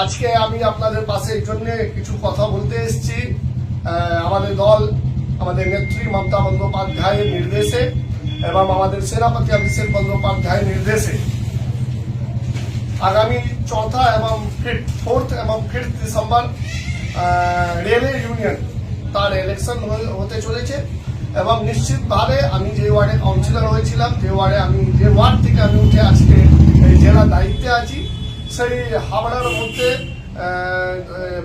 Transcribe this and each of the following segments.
আজকে আমি আপনাদের পাশে এই জন্য কিছু কথা বলতে এসেছি। আমাদের দল, আমাদের নেত্রী মমতা বন্দ্যোপাধ্যায়ের নির্দেশে এবং আমাদের সেনাপতি অভিষেক বন্দ্যোপাধ্যায়ের নির্দেশে আগামী চৌথা এবং ফোর্থ এবং ফিফথ ডিসেম্বর রেলওয়ে ইউনিয়ন তার ইলেকশন হতে চলেছে এবং নিশ্চিতভাবে আমি যে ওয়ার্ডে কাউন্সিলর হয়েছিলাম, যে ওয়ার্ডে আমি, যে ওয়ার্ড থেকে আমি উঠে আজকে জেলার দায়িত্বে আছি সেই হাওড়ার মধ্যে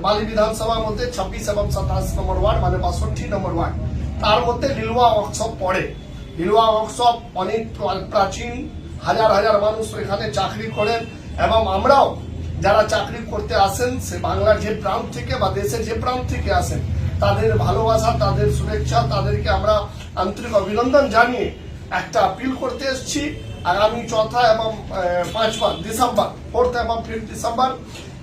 বালি বিধানসভার মধ্যে ছাব্বিশ এবং সাতাশ নম্বর ওয়ার্ড মানে বাষট্টি নম্বর ওয়ার্ড, তার মধ্যে লিলুয়া ওয়ার্কশপ পড়ে। লিলুয়া ওয়ার্কশপ অনেক প্রাচীন, হাজার হাজার মানুষ এখানে চাকরি করেন এবং আমরাও যারা চাকরি করতে আসেন, সে বাংলার যে প্রান্ত থেকে বা দেশের যে প্রান্ত থেকে আসেন, তাদের ভালোবাসা, তাদের শুভেচ্ছা, তাদেরকে আমরা আন্তরিক অভিনন্দন জানিয়ে একটা আপিল করতে এসেছি। আগামী চৌথা এবং আহ, পাঁচবা ডিসেম্বর ফোর্থ এবং ফিফথ ডিসেম্বর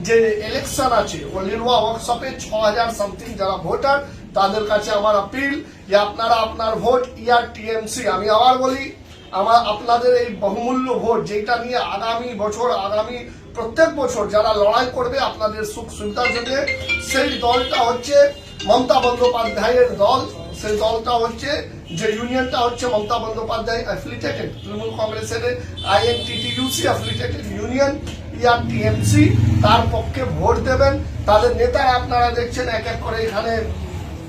যে ইলেকশন আছে ও লিলুয়া ওয়ার্কশপে ছ হাজার সামথিং যারা ভোটার তাদের কাছে আমার আপিল যে আপনারা আপনার ভোট ইয়ার টিএমসি আমি আবার বলি আমার আপনাদের এই বহুমূল্য ভোট যেটা নিয়ে আগামী বছর আগামী প্রত্যেক বছর যারা লড়াই করবে আপনাদের সুখ সুবিধার জন্য সেই দলটা হচ্ছে মমতা বন্দ্যোপাধ্যায়ের দল। সেই দলটা হচ্ছে যে ইউনিয়নটা হচ্ছে মমতা বন্দ্যোপাধ্যায় অ্যাফিলিটেটেড তৃণমূল কংগ্রেসের INTTUC affiliated union year TMC তার পক্ষে ভোট দেবেন। তাদের নেতা আপনারা দেখছেন, এক এক করে এখানে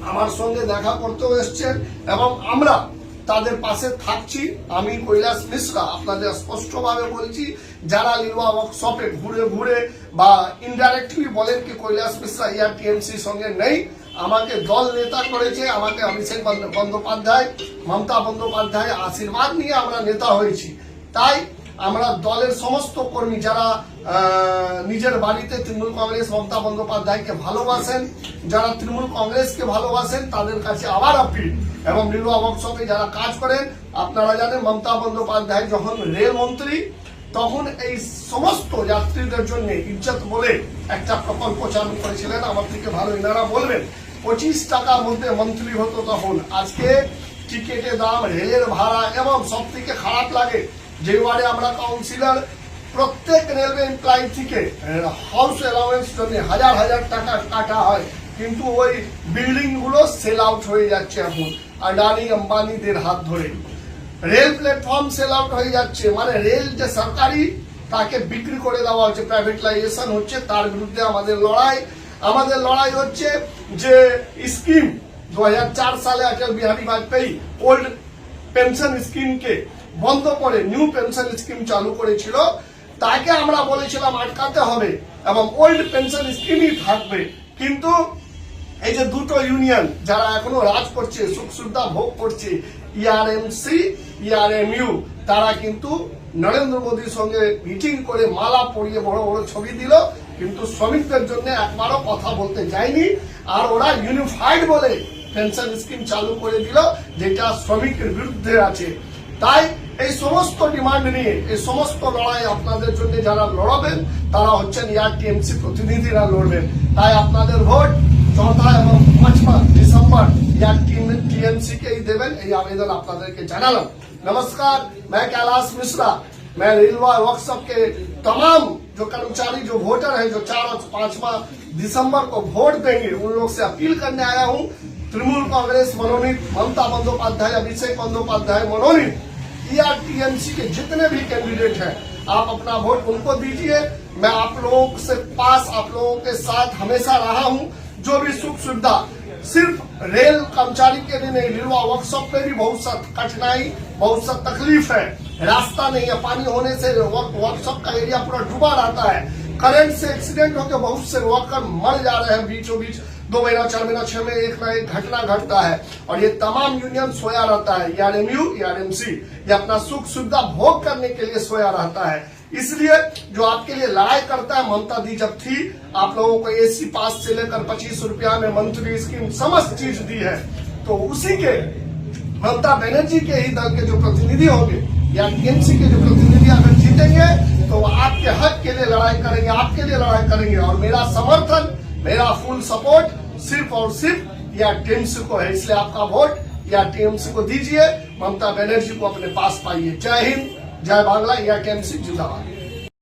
আমার সঙ্গে দেখা করতেও এসছেন এবং আমরা তাদের পাশে থাকছি। আমি কৈলাস মিশ্রা আপনাদের স্পষ্টভাবে বলছি, যারা লিলুয়া ওয়ার্কশপে ঘুরে ঘুরে বা ইনডাইরেক্টলি বলেন কি কৈলাস মিশ্রা ইয়ার টিএমসি সঙ্গে নেই আমাকে দল নেতা করেছে, আমাকে অভিষেক বন্দ্যোপাধ্যায়, মমতা বন্দ্যোপাধ্যায় আশীর্বাদ নিয়ে আমরা নেতা হয়েছি। তাই আমরা দলের সমস্ত কর্মী যারা নিজের বাড়িতে তৃণমূল কংগ্রেস, মমতা বন্দ্যোপাধ্যায়কে ভালোবাসেন, যারা তৃণমূল কংগ্রেসকে ভালোবাসেন, তাদের কাছে আবার আপিল এবং লিলুয়া ওয়ার্কশপে যারা কাজ করেন, আপনারা জানেন মমতা বন্দ্যোপাধ্যায় যখন রেল মন্ত্রী, তখন এই সমস্ত যাত্রীদের জন্য ইজ্জত বলে একটা প্রকল্প চালু করেছিলেন। আমার থেকে ভালো এনারা বলবেন। পঁচিশ টাকার মধ্যে মন্ত্রী হতো তখন। আজকে টিকিটের দাম, রেলের ভাড়া এবং সব থেকে খারাপ লাগে, যে ওয়ার্ডে আমরা কাউন্সিলর প্রত্যেক রেলওয়ে এমপ্লয়ি থেকে হাউস অ্যালাউন্স জন্য হাজার হাজার টাকা কাটা হয়। কিন্তু ওই বিল্ডিংগুলো সেল আউট হয়ে যাচ্ছে এখন, আডানি, আম্বানিদের হাত ধরে। রেল প্ল্যাটফর্ম সেল আউট হয়ে যাচ্ছে মানে রেল যে সরকারি, তাকে বিক্রি করে দেওয়া হচ্ছে প্রাইভেটাইজেশন হচ্ছে, তার বিরুদ্ধে আমাদের লড়াই। আমাদের লড়াই হচ্ছে যে স্কিম দুহাজার চার সালে অটল বিহারী বাজপেয়ী ওল্ড পেনশন স্কিমকে বন্ধ করে নিউ পেনশন স্কিম চালু করেছিল। তাকে আমরা বলেছিলাম আটকাতে হবে এবং ওল্ড পেনশন স্কিমই থাকবে। কিন্তু এই যে দুটো ইউনিয়ন যারা এখনও রাজ করছে, সুখ সুবিধা ভোগ করছে E ইআরএমসি ইআরএমইউ তারা কিন্তু নরেন্দ্র মোদীর সঙ্গে মিটিং করে মালা পরিয়ে বড় বড় ছবি দিল। কিন্তু শ্রমিকদের জন্য একবারও কথা বলতে যায়নি আর ওরা ইউনিফাইড বলে পেনশন স্কিম চালু করে দিল যেটা শ্রমিকের বিরুদ্ধে আছে তাই এই সমস্ত ডিমান্ড নিয়ে এই সমস্ত লড়াই আপনাদের জন্য যারা লড়াবেন তারা হচ্ছেন ইয়ার টিএমসি প্রতিনিধিরা লড়বেন তাই আপনাদের ভোট চৌঠা এবং পাঁচমা ডিসেম্বর ইয়ার टीएमसी के ही देवन ये आवेदन আপনাদেরকে জানালাম नमस्कार मैं कैलाश मिश्रा मैं रेलवा वर्कशॉप के तमाम जो कर्मचारी, जो वोटर हैं, जो चार और पांचवा दिसंबर को वोट देंगे उन लोग से अपील करने आया हूँ। तृणमूल कांग्रेस, मनोनीत, ममता बंदोपाध्याय, अभिषेक बंदोपाध्याय, मनोनीत ईआरटीएमसी के जितने भी कैंडिडेट हैं, आप अपना वोट उनको दीजिए। मैं आप लोगों से पास, आप लोगों के साथ हमेशा रहा हूँ। जो भी सुख सुविधा, सिर्फ़ रेल कर्मचारी के लिए नहीं लिलवा वर्कशॉप में भी बहुत सा कठिनाई, बहुत सा तकलीफ़ है। रास्ता नहीं है, पानी होने से वर्क- वर्कशॉप का एरिया पूरा डूबा रहता है। करंट से एक्सीडेंट होकर बहुत से वर्कर मर जा रहे हैं बीचों बीच दो महीना, चार महीना, छह में एक ना एक घटना घटता है। और ये तमाम यूनियन सोया रहता है। यार एम यू यार एम सी ये अपना सुख सुविधा भोग करने के लिए सोया रहता है। इसलिए जो आपके लिए लड़ाई करता है, ममता दी जब थी, आप लोगों को एसी पास से लेकर पच्चीस रुपया में मंथली स्कीम समस्त चीज़ दी है। तो उसी के ममता बनर्जी के ही दल के जो प्रतिनिधि होंगे या टीएमसी के जो प्रतिनिधि अगर जीतेंगे तो आपके हक के लिए लड़ाई करेंगे, आपके लिए लड़ाई करेंगे। और मेरा समर्थन, मेरा फुल सपोर्ट सिर्फ़ और सिर्फ़ या टीएमसी को है। इसलिए आपका वोट या टीएमसी को दीजिए। ममता बनर्जी को अपने पास पाइए। जय हिंद, जय बांग्ला या टीएमसी जिंदाबाद।